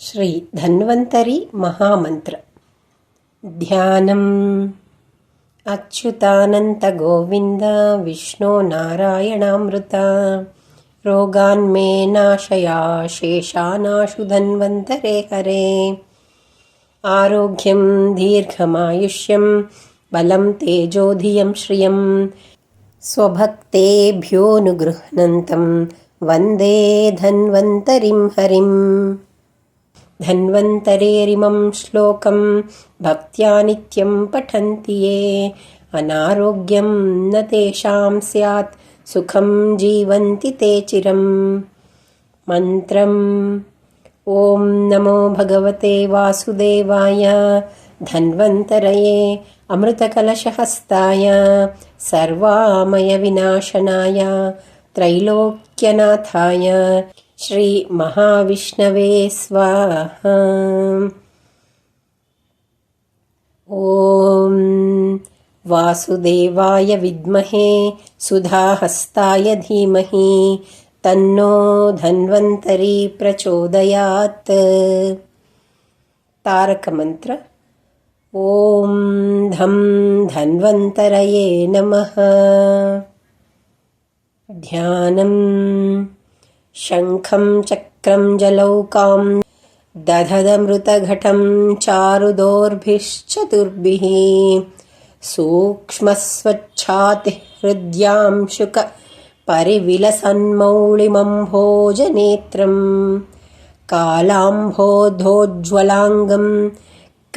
श्री धन्वन्तरि महामन्त्र। ध्यानम्। अच्युतानन्तगोविन्द विष्णो नारायणामृता। रोगान्मे नाशया शेषानाशु धन्वन्तरे हरे। आरोग्यं दीर्घमायुष्यं बलं तेजोधियं श्रियं स्वभक्तेभ्योऽनुगृह्णन्तं वन्दे धन्वन्तरिं हरिम् धन्वन्तरेरिमं श्लोकं भक्त्या नित्यं पठन्ति ये। अनारोग्यं न तेषां स्यात् सुखं जीवन्ति ते चिरम्। मन्त्रम् ॐ नमो भगवते वासुदेवाय। धन्वन्तरये अमृतकलशहस्ताय। सर्वामयविनाशनाय। त्रैलोक्यनाथाय श्रीमहाविष्णवे स्वाहा। ॐ वासुदेवाय विद्महे सुधाहस्ताय धीमहि तन्नो धन्वन्तरी प्रचोदयात्। तारकमन्त्र। ॐ धं धन्वन्तरये नमः। ध्यानम् शङ्खं चक्रं जलौकां दधदमृतघटं चारुदोर्भिश्चतुर्भिः सूक्ष्मस्वच्छातिः हृद्यां शुक परिविलसन्मौळिमम्भोजनेत्रम् कालाम्भोधोज्ज्वलाङ्गं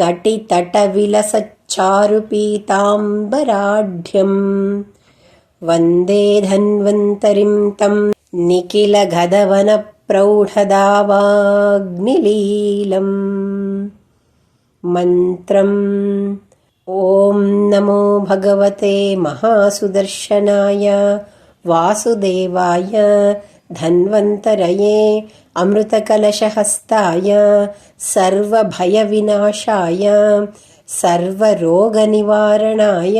कटितटविलसच्चारुपीताम्बराढ्यम् वन्दे धन्वन्तरिं तं निखिलगदवनप्रौढदावाग्निलीलम् मन्त्रम् ॐ नमो भगवते महासुदर्शनाय वासुदेवाय धन्वन्तरये अमृतकलशहस्ताय सर्वभयविनाशाय सर्वरोगनिवारणाय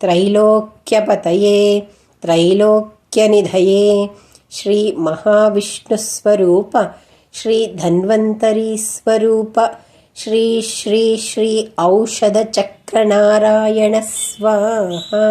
त्रैलोक्यपतये त्रैलोक्यनिधये श्रीमहाविष्णुस्वरूप श्रीधन्वन्तरीस्वरूप श्री श्री श्री औषधचक्रनारायणस्वाहा